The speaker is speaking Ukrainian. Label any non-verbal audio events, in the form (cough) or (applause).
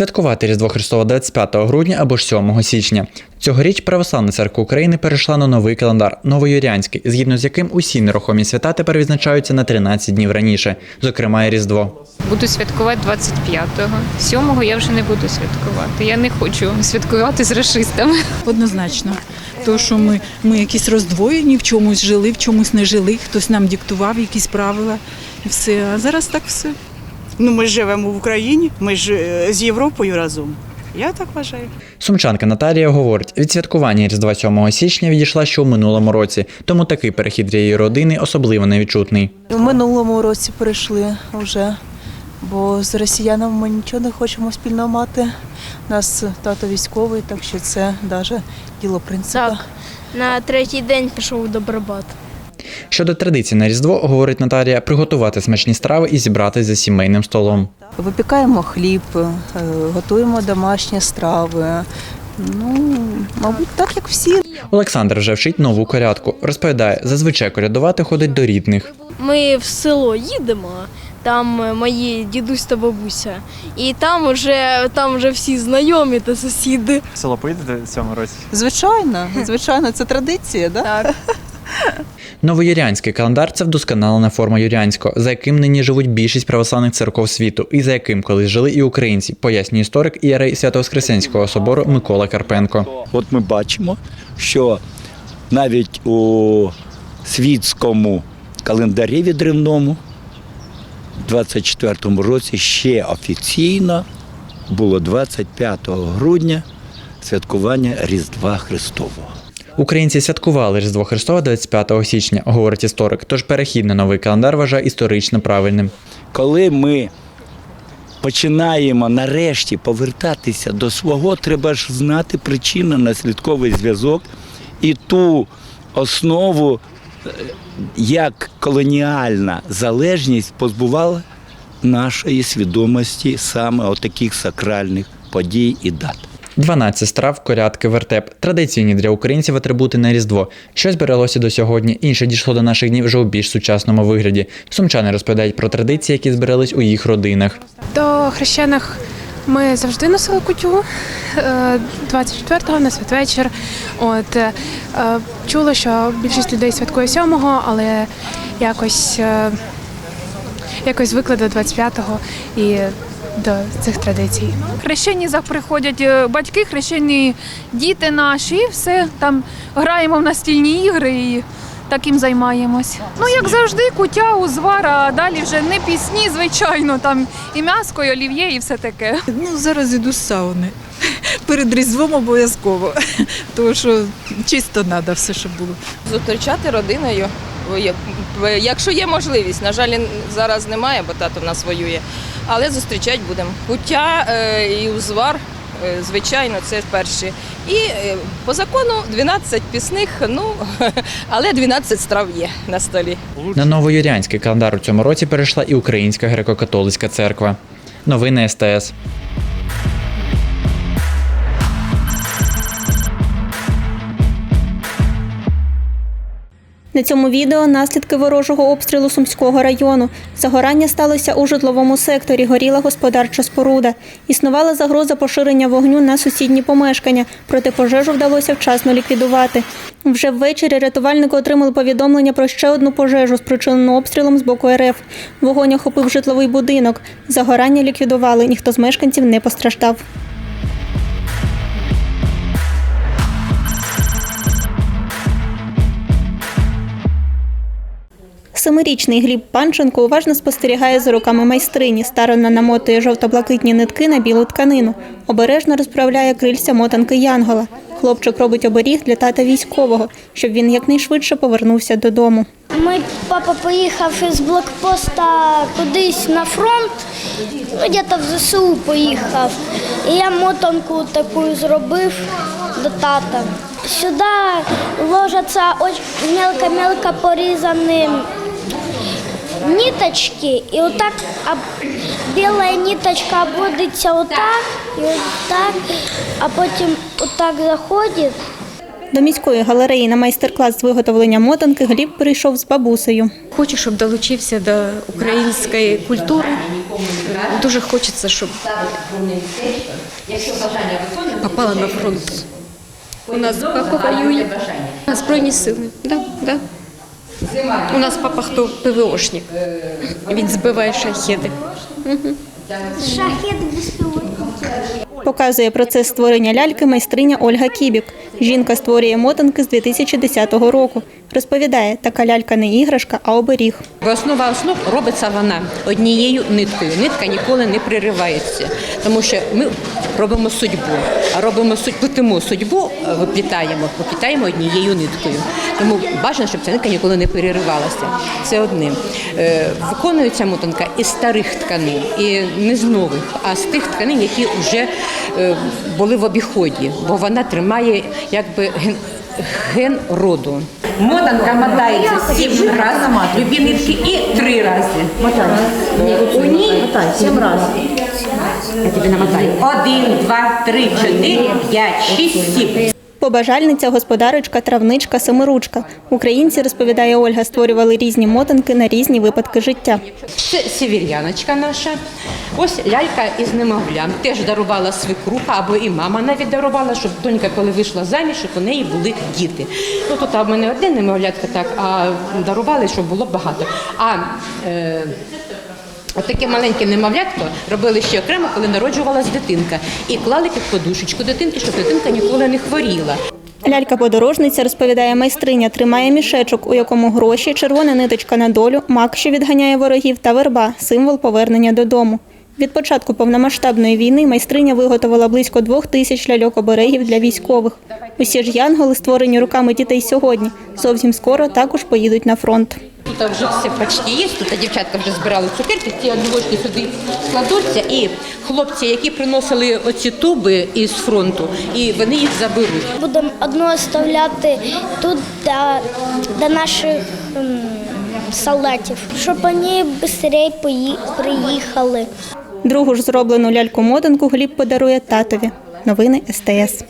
Святкувати Різдво Христова 25 грудня або ж 7 січня. Цьогоріч Православна церква України перейшла на новий календар новоюріанський, згідно з яким усі нерухомі свята тепер відзначаються на 13 днів раніше, зокрема і Різдво. Буду святкувати 25-го. 7-го я вже не буду святкувати. Я не хочу святкувати з расистами. Однозначно. То, що ми, ми якісь роздвоєні, в чомусь жили, в чомусь не жили, хтось нам диктував якісь правила і все. А зараз так все. Ну, ми живемо в Україні, ми ж е, з Європою разом. Я так вважаю. Сумчанка Наталія говорить, від святкування Різдва 7 січня відійшла ще у минулому році, тому такий перехід для її родини особливо невідчутний. В минулому році перейшли вже, бо з росіянами ми нічого не хочемо спільно мати. У нас тато військовий, так що це навіть діло принципу. Так. На третій день пішов до Барбат. Щодо традицій на Різдво, говорить Наталія, приготувати смачні страви і зібратися за сімейним столом. Випікаємо хліб, е, готуємо домашні страви. Ну, мабуть, так як всі. Олександр вже вчить нову колядку. Розповідає, зазвичай колядувати ходить до рідних. Ми в село їдемо, там е, мої дідусь та бабуся. І там вже, там вже всі знайомі та сусіди. В село поїдете в цьому році? Звичайно, звичайно, це традиція, да? Так. Новоюріанський календар це вдосконалена форма юріанського, за яким нині живуть більшість православних церков світу, і за яким колись жили і українці, пояснює історик ієрей Свято-Воскресенського собору Микола Карпенко. От ми бачимо, що навіть у світському календарі відривному в 24-му році ще офіційно було 25 грудня святкування Різдва Христового. Українці святкували Різдво Христова 25 січня, говорить історик. Тож перехід на новий календар вважає історично правильним. Коли ми починаємо нарешті повертатися до свого, треба ж знати причинно-наслідковий зв'язок і ту основу, е, як колоніальна залежність позбувала нашої свідомості саме отаких сакральних подій і дат. 12 страв, колядки, вертеп традиційні для українців атрибути на Різдво. Щось збереглося до сьогодні, інше дійшло до наших днів вже у більш сучасному вигляді. Сумчани розповідають про традиції, які збирались у їх родинах. До хрещених ми завжди носили кутю е, 24-го на святвечір. От е, чула, що більшість людей святкує 7-го, але якось, е, якось звикли до 25-го і до цих традицій. Хрещені приходять е, батьки, хрещені діти наші, і все там граємо в настільні ігри і таким займаємось. Ну як завжди, кутя, узвар, а далі вже не пісні, звичайно, там і м'яско, і олів'є, і все таке. Ну, зараз іду з сауни. Перед Різдвом обов'язково. (laughs) Тому що чисто треба все, щоб було. зустрічати родиною, якщо є можливість. На жаль, зараз немає, бо тато в нас воює. Але зустрічати будемо. Куття е, і узвар, е, звичайно, це перші. І е, по закону 12 пісних, ну (laughs) але 12 страв є на столі. На новоюріанський календар у цьому році перейшла і Українська греко-католицька церква. Новини СТС. На цьому відео наслідки ворожого обстрілу Сумського району. Загорання сталося у житловому секторі, горіла господарча споруда. Існувала загроза поширення вогню на сусідні помешкання, проте пожежу вдалося вчасно ліквідувати. Вже ввечері рятувальники отримали повідомлення про ще одну пожежу, спричинену обстрілом з боку РФ. Вогонь охопив житловий будинок. Загорання ліквідували, ніхто з мешканців не постраждав. Семирічний Гліб Панченко уважно спостерігає за руками майстрині, старанно намотує жовто-блакитні нитки на білу тканину, обережно розправляє крильця мотанки Янгола. Хлопчик робить оберіг для тата військового, щоб він якнайшвидше повернувся додому. Мій папа поїхав із блокпоста кудись на фронт, ну где-то в ЗСУ поїхав. І я мотанку таку зробив до тата. Сюди ложаться очень мелко-мелко порізані ниточки, і отак біла ниточка обводиться отак і отак, а потім отак заходить. До міської галереї на майстер-клас з виготовлення мотанки Гліб прийшов з бабусею. Хочу, щоб долучився до української культури. Дуже хочеться, щоб попала на фронт. У нас воює. Збройні сили. Да, да. У нас папа хто ПВОшник. Він збиває шахіди. Шахет безпілотники. Показує процес створення ляльки майстриня Ольга Кібік. Жінка створює мотанки з 2010 року. Розповідає, така лялька не іграшка, а оберіг. Основа основ робиться вона однією ниткою. Нитка ніколи не приривається, тому що ми робимо судьбу, а робимо судьбу, е, виплітаємо, виплітаємо однією ниткою. Тому бажано, щоб ця нитка ніколи не переривалася. Це одне. Е, Виконується мотанка із старих тканин, і не з нових, а з тих тканин, які вже е, були в обіході, бо вона тримає якби ген, роду. Мотанка мотається сім разів, любінички і три рази. У ній сім разів. Я тобі намотаю. Один, два, три, чотири, п'ять, шість, сім. Побажальниця, господарочка, травничка, семиручка. Українці, розповідає Ольга, створювали різні мотанки на різні випадки життя. Це сіверяночка наша. Ось лялька із немовлям. Теж дарувала свекруха або і мама навіть дарувала, щоб донька, коли вийшла заміж, щоб у неї були діти. Ну тут в мене одне немовлятка, так, а дарували, щоб було багато. А е, От маленьке немовлятко робили ще окремо, коли народжувалась дитинка, і клали під подушечку дитинки, щоб дитинка ніколи не хворіла. Лялька-подорожниця, розповідає майстриня, тримає мішечок, у якому гроші, червона ниточка на долю, мак, що відганяє ворогів, та верба символ повернення додому. Від початку повномасштабної війни майстриня виготовила близько двох тисяч ляльок-оберегів для військових. Усі ж янголи, створені руками дітей сьогодні, зовсім скоро також поїдуть на фронт. Тут вже все почти є. Тут дівчатка вже збирали цукерки, ці одні ложки сюди складуться. І хлопці, які приносили оці туби із фронту, і вони їх заберуть. Будемо одну оставляти тут для, для наших м, солдатів, щоб вони швидше приїхали. Другу ж зроблену ляльку-мотанку Гліб подарує татові. Новини СТС.